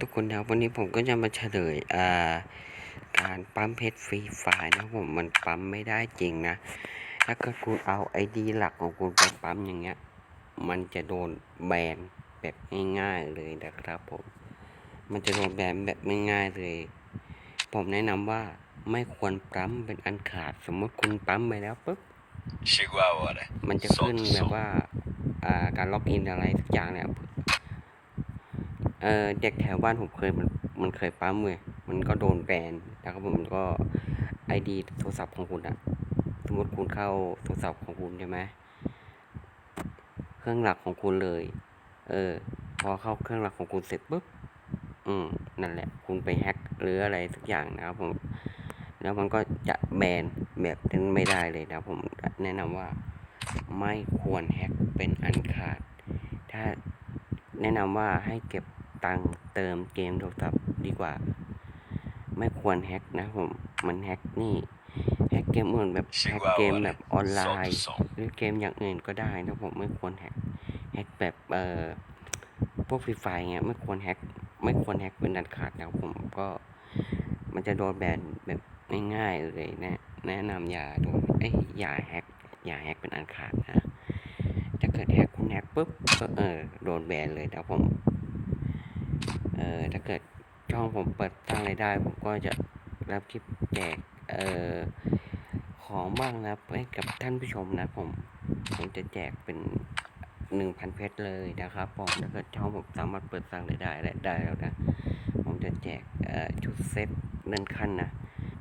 ทุกคนนะครับวันนี้ผมก็จะมาเฉลยอ่าการปั๊มเพชรฟรีไฟล์นะครับผมมันปั๊มไม่ได้จริงนะถ้าเกิดคุณเอาไอดีหลักของคุณไปปั๊มอย่างเงี้ย มันจะโดนแบนแบบง่ายๆเลยนะครับผม มันจะโดนแบนแบบง่ายๆเลย ผมแนะนำว่าไม่ควรปั๊มเป็นอันขาดสมมติคุณปั๊มไปแล้วปุ๊บ Chegou a hora. มันจะขึ้น Solta o แบบ som. ว่า อ่าการล็อกอินอะไรสักอย่างเนี่ย เออเด็กแถวบ้านผมเคยมันมันเคยปั๊มเลยมันก็โดนแบนนะครับผมมันก็ไอดีโทรศัพท์ของคุณอะสมมติคุณเข้าโทรศัพท์ของคุณใช่ไหมเครื่องหลักของคุณเลย เออ พอเข้าเครื่องหลักของคุณเสร็จปุ๊บ อืม นั่นแหละ คุณไปแฮ็กหรืออะไรสักอย่างนะครับผม แล้วมันก็จะแบนแบบนั้นไม่ได้เลยนะผมแนะนำว่าไม่ควรแฮ็กเป็นอันขาด ถ้าแนะนำว่าให้เก็บ ตังเติมเกมโทรศัพท์ดีกว่า ไม่ควรแฮ็กนะผมมันแฮ็กนี่แฮ็กเกมอื่นแบบแฮ็กเกมแบบออนไลน์หรือเกมอย่างอื่นก็ได้นะผมไม่ควรแฮ็กแฮ็กแบบเอ่อพวกฟรีไฟเงี้ยไม่ควรแฮ็กไม่ควรแฮ็กเป็นอันขาดนะผมก็มันจะโดนแบนแบบง่ายๆเลยนะแนะนำอย่าโดนเอ้ยอย่าแฮ็กอย่าแฮ็กเป็นอันขาดนะถ้าเกิดแฮ็กคุณแฮ็กปุ๊บก็เออโดนแบนเลยนะผม ออถ้าเกิดช่องผมเปิดสร้างรายได้ ผมก็จะรับคลิปแจกเอ่อของบ้างนะให้กับท่านผู้ชมนะผมผมจะแจกเป็นหนึ่งพันเพชรเลยนะครับผมถ้าเกิดช่องผมสามารถเปิดสร้างรายได้และได้แล้วนะผมจะแจกเอ่อชุดเซ็ตเลื่อนขั้นนะ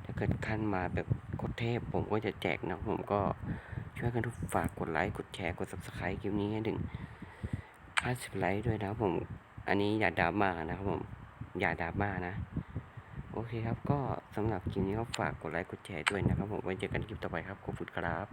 ถ้าเกิดขั้นมาแบบกดเทพผมก็จะแจกนะผมก็ช่วยกันทุกฝากกดไลค์กดแชร์กด subscribe คลิปนี้ให้ถึง50ไลค์ด้วยนะผม อันนี้อย่าดราม่านะครับผม อย่าดราม่านะ โอเคครับ ก็สำหรับคลิปนี้ก็ฝากกดไลค์กดแชร์ด้วยนะครับผม ไว้เจอกันคลิปต่อไปครับ ขอบคุณครับ